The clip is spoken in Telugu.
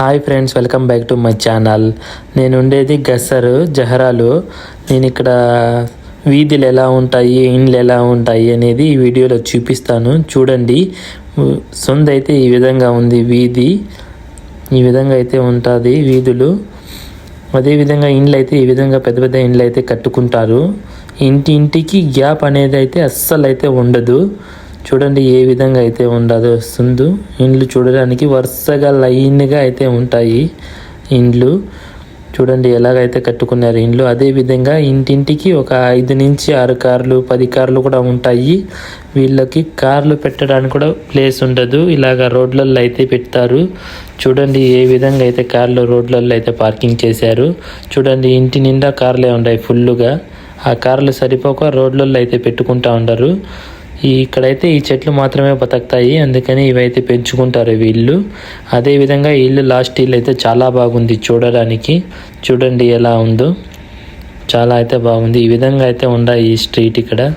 Hi friends welcome back to my channel. నేను ఉండేది గస్సరు జహరాలు. నేను ఇక్కడ వీధులు ఎలా ఉంటాయి ఇండ్లు ఎలా ఉంటాయి అనేది ఈ వీడియోలో చూపిస్తాను. చూడండి. సొంత అయితే ఈ విధంగా ఉంది వీధి. ఈ విధంగా అయితే ఉంటుంది వీధులు. అదేవిధంగా ఇండ్లు అయితే ఈ విధంగా పెద్ద పెద్ద ఇండ్లు అయితే కట్టుకుంటారు. ఇంటి ఇంటికి గ్యాప్ అనేది అయితే అస్సలు అయితే ఉండదు. చూడండి ఏ విధంగా అయితే ఉండదు వస్తుందో ఇండ్లు చూడడానికి వరుసగా లైన్గా అయితే ఉంటాయి ఇండ్లు. చూడండి ఎలాగైతే కట్టుకున్నారు ఇండ్లు. అదే విధంగా ఇంటింటికి ఒక ఐదు నుంచి ఆరు కార్లు పది కార్లు కూడా ఉంటాయి. వీళ్ళకి కార్లు పెట్టడానికి కూడా ప్లేస్ ఉండదు. ఇలాగ రోడ్లలో అయితే పెడతారు. చూడండి ఏ విధంగా అయితే కార్లు రోడ్లలో అయితే పార్కింగ్ చేశారు. చూడండి ఇంటి నిండా కార్లే ఉన్నాయి ఫుల్లుగా. ఆ కార్లు సరిపోక రోడ్లలో అయితే పెట్టుకుంటా ఉండరు. ఇక్కడైతే ఈ చెట్లు మాత్రమే బతకతాయి. అందుకని ఇవైతే పెంచుకుంటారు వీళ్ళు. అదేవిధంగా ఇల్లు లాస్ట్ ఇల్లు అయితే చాలా బాగుంది చూడడానికి. చూడండి ఎలా ఉందో. చాలా అయితే బాగుంది. ఈ విధంగా అయితే ఉన్నాయి ఈ స్ట్రీట్ ఇక్కడ.